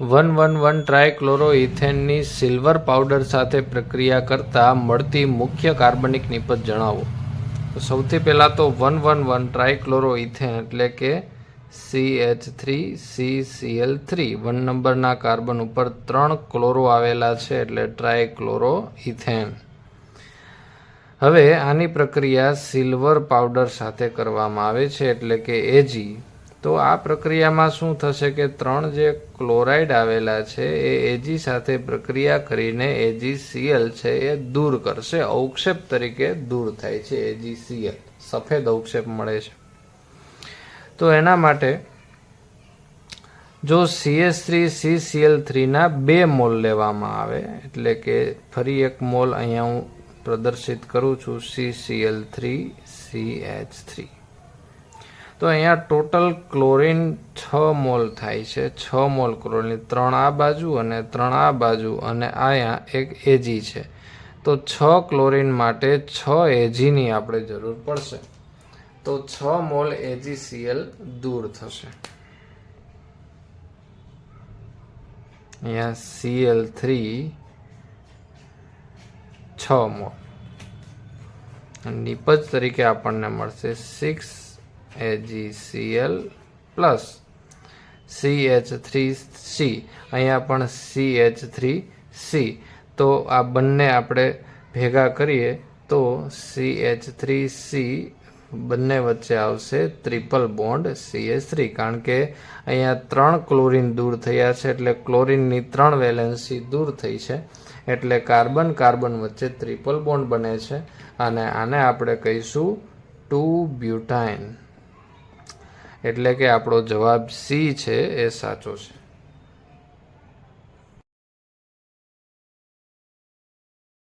One one one ટ્રાયક્લોરોઇથેનની silver powder સાથે પ્રક્રિયા કરતાં મળતી મુખ્ય કાર્બનિક નિપજ જણાવો. સૌથી પહેલાં તો વન વન વન ટ્રાયક્લોરોઇથેન એટલે કે C H three C Cl three one નંબરના કાર્બન ઉપર ત્રણ ક્લોરો આવેલા છે એટલે ટ્રાયક્લોરોઇથેન. હવે આની પ્રક્રિયા સિલ્વર પાવડર સાથે કરવામાં આવે છે એટલે કે એજી તો આ પ્રક્રિયામાં શું થશે કે ત્રણ જે ક્લોરાઇડ આવેલા છે, એ એજી સાથે પ્રક્રિયા કરીને એજીસીએલ છે, એ દૂર કરશે, અવક્ષેપ તરીકે દૂર થાય છે એજીસીએલ સફેદ અવક્ષેપ મળે છે. તો એના માટે જો સીએસ થ્રી સીસીએલ થ્રીના બે મોલ લેવામાં આવે, એટલે કે ફરી એક મોલ અહીંયા હું પ્રદર્શિત કરું છું CCl three C H three તો અહીંયા ટોટલ ક્લોરીન છ મોલ થાય છે. છ મોલ ક્લોરિન ત્રણ આ બાજુ અને ત્રણ આ બાજુ અને અહીંયા એક એજી છે. તો છ ક્લોરીન માટે છ એજીની આપણે જરૂર પડશે. તો છ મોલ એજીસીએલ દૂર થશે. અહીંયા સીએલ થ્રી, છ મોલ. નિપજ તરીકે આપણને મળશે six AgCl plus C H three C અહીંયા પણ સી એચ થ્રી સી તો આ બંને આપણે ભેગા કરીએ તો સી એચ થ્રી સી બંને વચ્ચે આવશે ટ્રિપલ બોન્ડ સીએચ થ્રી કારણ કે અહીંયા ત્રણ ક્લોરિન દૂર થયા છે એટલે ક્લોરિનની ત્રણ વેલેન્સી દૂર થઈ છે. એટલે કાર્બન કાર્બન વચ્ચે ટ્રિપલ બોન્ડ બને છે. અને આને આપણે કહીશું ટુ બ્યુટાઇન એટલે કે આપણો જવાબ સી છે એ સાચો છે.